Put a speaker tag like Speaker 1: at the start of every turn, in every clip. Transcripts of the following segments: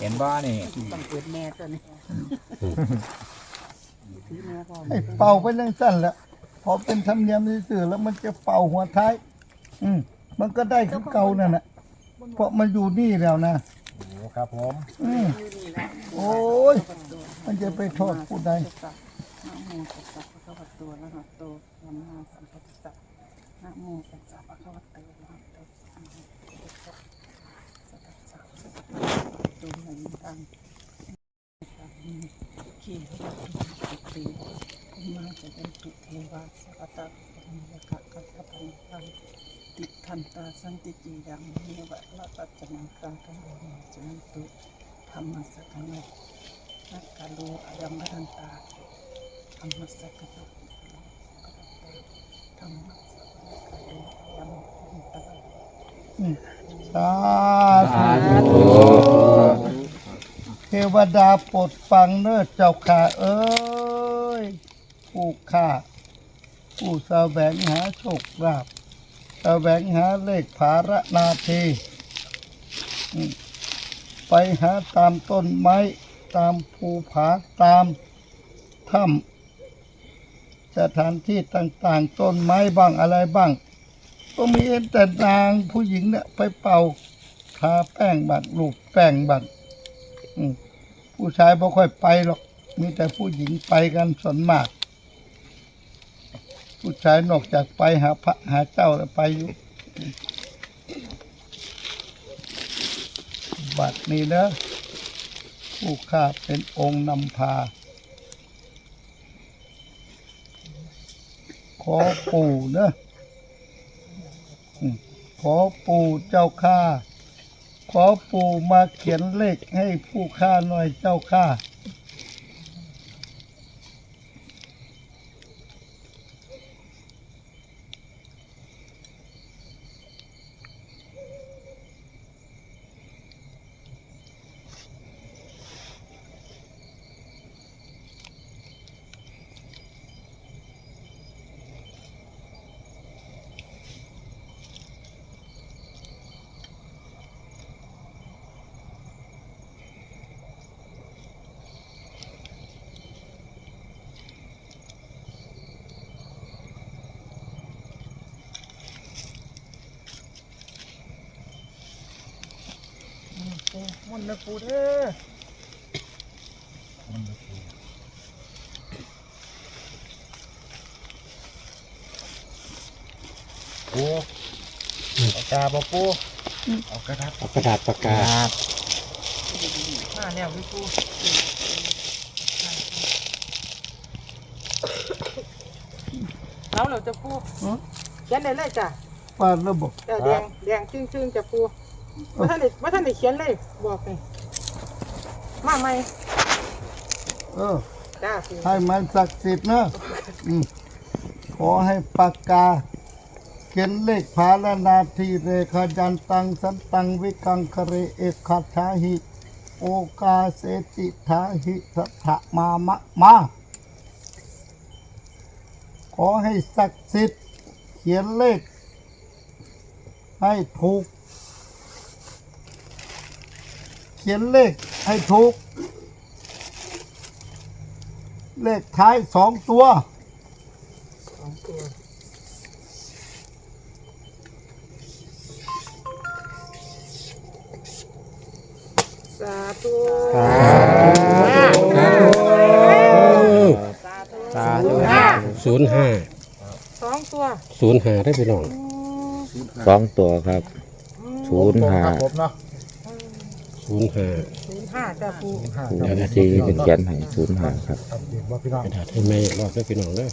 Speaker 1: เห็นบ่นี่
Speaker 2: ต้องเปิดแม่ตัวนี้ถือแม่พร้อม
Speaker 3: ให้เป่าไปเรื่องสั้นแหล้วพอเป็นธรรมเนียมสื่อๆแล้วมันจะเป่าหัวท้าย อืมมันก็ได้คือเก่านั่นแหละเพราะมันอยู่นี่แล้วนะ
Speaker 1: โอ้ครับผม
Speaker 3: อืม
Speaker 2: อยู่นี่แหละ
Speaker 3: โอ้ยมันจะไปโทษผู้ใด
Speaker 2: นะโมตัสสะภะคะวะโตอะระหะโตสัมมาสัมพุทธัสสะนะโมตัสสะภะคะวะโตอะระหะโตสัมมาสัมพุทธัสสะสัพพะสัพพะสัพพ ตุมหังตังขีติมาจะเป็นตุเทวาสัพพะตัพพะมะกะกัสสะพันธังติทันตาสันติจียังเนวะละปัจจนังกาคังโมจันตุธรรมสสะนะนักกาโลอายัมมรันตาธรรมสักกะธรรมสักกะยังตะ
Speaker 3: สาธุ เทวดาโปรดฟังเน้อเจ้าข้าเอ้ยผู้ข้าผู้แสวงหาโชคลาภแสวงหาเลขภาระนาทีไปหาตามต้นไม้ตามภูผาตามถ้ำสถานที่ต่างๆ ต้นไม้บ้างอะไรบ้าง ก็มีแต่นางผู้หญิงเนี่ยไปเป่าทาแป้งบังลูกแป้งบัง ผู้ชายไม่ค่อยไปหรอก มีแต่ผู้หญิงไปกันส่วนมาก ผู้ชายนอกจากไปหาพระหาเจ้าแล้วไปอยู่บัดนี้นะผู้ข้าเป็นองค์นำพา ขอปู่นะอืมขอปู่เจ้าข้า ขอปู่มาเขียนเลขให้ผู้ข้าหน่อยเจ้าข้า
Speaker 2: มนต์นะปูเด้อ
Speaker 1: ปูปากกาบ่ปูเอากระดาษ
Speaker 4: เอากระดาษปากกา
Speaker 2: มาแล้วพี่ปูแล้วเราจะปู
Speaker 3: ฮะ
Speaker 2: เขียนได้เลยจ้ะ
Speaker 3: ปาดระบบ
Speaker 2: แต่แดงแดงจึ้งจึ้งๆจะปู ว่าท่านได้ว่าท่านได้เขียนเลยบอกเลยมาไหม
Speaker 3: เออ
Speaker 2: จ้าปู
Speaker 3: ให้มันศักดิ์สิทธิ์นะอืมขอให้ปากกา เขียนเลขภาลนาทีเรขายันตังสันตังวิกังคะเรเอกขัชาหิ โอกาเสติทาหิสัทธะมามะมา ขอให้ศักดิ์สิทธิ์เขียนเลขให้ถูก เขียนเลขให้ถูก เลขท้ายสองตัว
Speaker 2: สองตัว สาธุ
Speaker 4: สาธุ
Speaker 2: สาธุ
Speaker 4: สาธุศูนย์ห้า
Speaker 2: สองตัว
Speaker 4: ศูนย์ห้าได้พี่น้อง
Speaker 2: อืม
Speaker 5: สองตัวครับ ศูนย์ห้า
Speaker 1: ครับผมเนาะ
Speaker 4: ศูนย์ห้า
Speaker 2: ศูนย์ห้าจ้าปู
Speaker 1: ห้า
Speaker 5: ศู
Speaker 1: ครับ
Speaker 5: นย์สี่เป็นเขียนให้ศูนย์ห้าครับ
Speaker 1: ครับเด็กบ่พี่น้อง
Speaker 4: กระดาษให้ไม่รอบได้พี่น้องเด้อ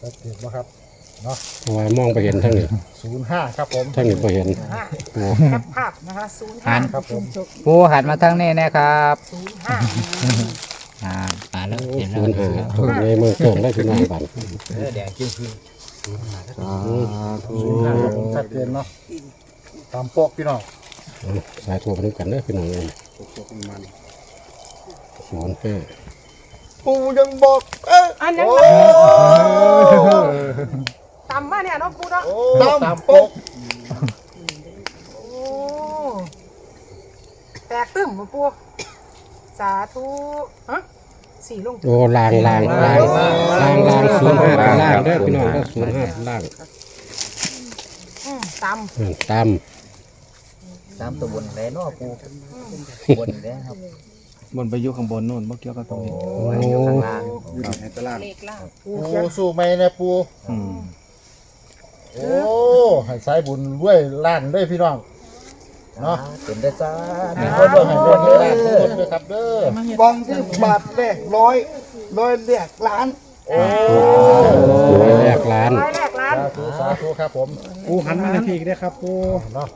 Speaker 1: ครับเด็กบ่ครับเนาะ
Speaker 4: เพราะว่ามองไปเห็นทั้งนี้
Speaker 1: ศูนย์ห้าครับผม
Speaker 4: ทั้งนี้ไปเห็น
Speaker 2: ห้า
Speaker 4: โอ้
Speaker 2: แคปภาพนะคะศูนย์ห้า
Speaker 1: ครับผม
Speaker 6: ปูหันมาทางนี้นะครับ
Speaker 2: ศูนย์ห้า
Speaker 6: อ่าอ่าแล้วเห็นแล้
Speaker 4: ศู
Speaker 6: วน
Speaker 4: ย์ห้าถูกในเมืองเกิงได้พี่น้องบัน
Speaker 1: ศูนย์ห้าครับผมชัดเจนเนาะตามปกพี่น้อง
Speaker 4: สายทั่วไปด้วยกันเด้อพี่น้องเลยศูนย์ห้า
Speaker 3: ปู่ยังบอกเอ๊ะ
Speaker 2: อันยัง
Speaker 3: โอ้
Speaker 2: ต่ำมาเนี่ยเน้องปูเนาะ
Speaker 3: ตามปก
Speaker 2: โอ้แตกตึ้มมาปูสาธุฮะสี่ลง
Speaker 4: โอ้ลางลางลางลางลางศูนย์ห้าล่างเด้อพี่น้องเด้อศูนย์ห้าล่าง
Speaker 2: อืมต
Speaker 4: อืมตา ม
Speaker 6: ตามตัวบนเลยเนาะปูบนเลยครับ
Speaker 1: บนไปอยู่ข้างบนนู่นบ่เกี่ยวกับตรงนี้
Speaker 4: โอ้
Speaker 6: อยู่ข้างล่างำ
Speaker 2: เลขล่าง
Speaker 1: ปูสู้ไหมเนี่ยปู
Speaker 4: อืม
Speaker 1: โอ้ให้สายบุญด้วยล้านด้วยพี่น้องเนาะ
Speaker 6: เป็นได้จ้า
Speaker 1: ให้คนด้วยให้คนด้วยล้านทุกคนด้วยครับเด้อ
Speaker 3: บางที่บาทแรกร้อยร้อยแรกล้าน
Speaker 1: โอ้
Speaker 4: ร้อยแรกล้าน
Speaker 2: ร้อยแรกล้าน
Speaker 1: สาธุสาธุครับผม
Speaker 7: ปูหันมาในพี่ได้ครับปู
Speaker 1: เนาะ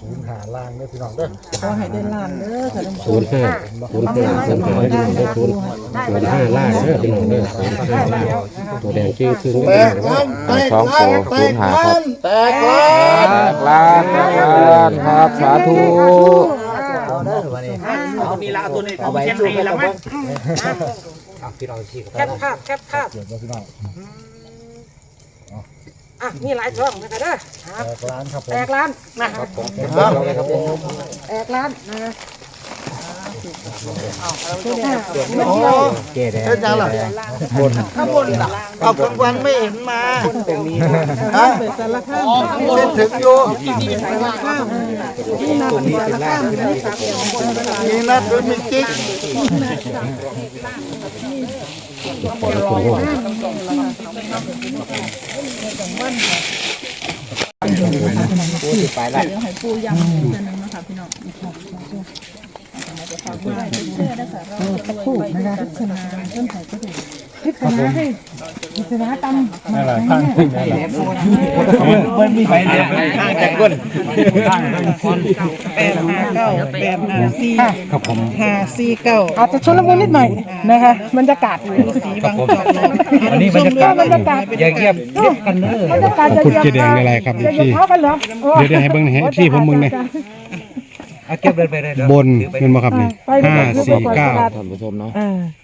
Speaker 1: ศูนย์หาล่างด้วยพี่น้องเด้อ
Speaker 2: ขอให้ได้ล้านเด้อค่ะท่านผู้ช
Speaker 4: ศู
Speaker 2: ม
Speaker 4: นย์ห้าศูนย์ห้าศูนย์ห้าให้พี่น้องเด้อศูนย์ศูนย์ห้าล่างเด้อพี่น้องเด้อศูนย์ห้าล่างตัวแดงจริงคือ
Speaker 3: แต
Speaker 4: เด้อก
Speaker 3: ล้านแตก
Speaker 5: สอง
Speaker 3: ล้า
Speaker 5: ตัวน
Speaker 3: แต
Speaker 5: ศูน
Speaker 3: ก
Speaker 5: ย์ห้า
Speaker 3: ล้า
Speaker 5: ครับ
Speaker 3: น
Speaker 1: แตกล้าน
Speaker 5: แตกล้านแตกล้านครับสาธุ
Speaker 6: เอาเด้อวันนี้
Speaker 2: เอานี่ละตัวนี้
Speaker 6: เอาไป
Speaker 2: แคป
Speaker 6: สู้
Speaker 2: ให้
Speaker 6: กัน
Speaker 2: แล้ว
Speaker 6: มั้
Speaker 2: มั้
Speaker 6: ง
Speaker 2: ง
Speaker 6: พี่น้องชี้กัน
Speaker 2: แคปภาพแคปภาพ
Speaker 1: เดี๋ยวนะพี่น้อง
Speaker 2: อะนี่หลายช่องนะคะเด้ออะ
Speaker 1: แตกล้านครับผม
Speaker 2: แตกล้านนะครับ
Speaker 1: เอาเลยครับผม
Speaker 2: แตกล้านนะเอาเอาตัวนี้
Speaker 3: โอ้
Speaker 6: เจ๊แดง
Speaker 3: เป็นยังล่ะ
Speaker 1: บน
Speaker 3: ข้างบนล่ะเอากลางวันไม่เห็นมาฮะ
Speaker 2: เป็นสารข้าม
Speaker 3: เส้นถึงอยู่
Speaker 2: สารข้ามที่นับเป็นสารข้ามอยู่นะครับ
Speaker 3: มีนัดหรือมีกิ๊ก
Speaker 6: ปูสิไปละ
Speaker 2: ให้ปูย้ำอีกทีนึงนะคะพี่น้องสักครู่นะคะพิจารณาเพิ่มถ่ายก็ได้ พิจารณาให้พิจารณาตำ
Speaker 1: นั่นแหละข้างขึ้นนั่นแหละ
Speaker 7: มันมีไปเดียวข้างจากก้น
Speaker 2: แปดห้าเก้าแปดห้าสี่
Speaker 7: ครับผม
Speaker 2: ห้าสี่เก้าอาจจะชุลมุนนิดหน่อยนะคะบรรยากาศสีบางจอกเลย
Speaker 7: อันนี้บรรยากาศ
Speaker 2: บรรยากาศ
Speaker 7: อย่าเงียบเงียบกันเด้อบ
Speaker 2: รรยากาศจะ
Speaker 4: พูดเจแดงในไรครับ
Speaker 2: จะ
Speaker 4: พี่
Speaker 2: เท้ากันเหรอ
Speaker 4: เดี๋ยวเดี๋ยวให้เบิ่งให้พี่ผมมึงเนี่ย
Speaker 7: เอาเก็บเดินไปเลย
Speaker 4: บนเป็นบ่ครับนี่ห้าสี่เก้า
Speaker 5: ท่านผู้ชมเนาะ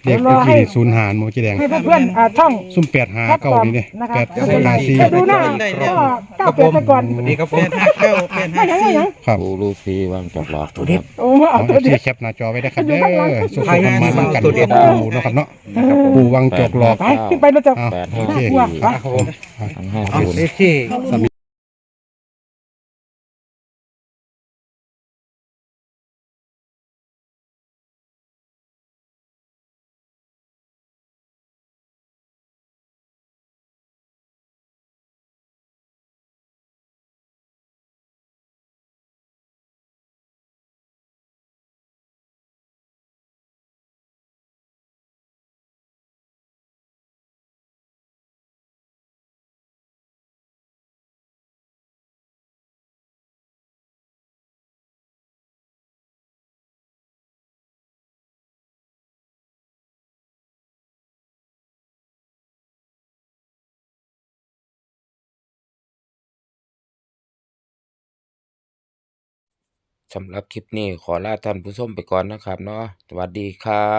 Speaker 4: เด็กก็คือศูนย์หารโมเจแดง
Speaker 2: ให้เพื่อนๆอ่าช่อง
Speaker 4: ซุ่มแปดหาเก้านี่เนี่ยแปดหาสี่
Speaker 2: ไปดูหน้าก็ก้าวเปลี่ยนไปก่อน
Speaker 7: สวัสดีครับผม
Speaker 2: ไม่ยังไม่ยัง
Speaker 4: ครับ
Speaker 5: ปูรูซีวางจอกหลอกครับ
Speaker 2: โอ้เอา
Speaker 4: เอา
Speaker 2: ตัวเดี
Speaker 4: ที่
Speaker 2: ยว
Speaker 4: แคปหน้าจอไว้ได้ครับเด้อสุขภาพมันกันกับปูเนาะครับเนาะปูวังจกหลอก
Speaker 2: ไปขึ้นไปเราจะ
Speaker 4: อ้าว
Speaker 5: แปด
Speaker 4: โอ
Speaker 5: ห้า
Speaker 4: เค
Speaker 5: สี่
Speaker 7: ครับผม
Speaker 5: ทั้งห้า
Speaker 7: เอา
Speaker 5: ศูนย์
Speaker 7: เลขที่
Speaker 5: สำหรับคลิปนี้ขอลาท่านผู้ชมไปก่อนนะครับเนาะสวัสดีครับ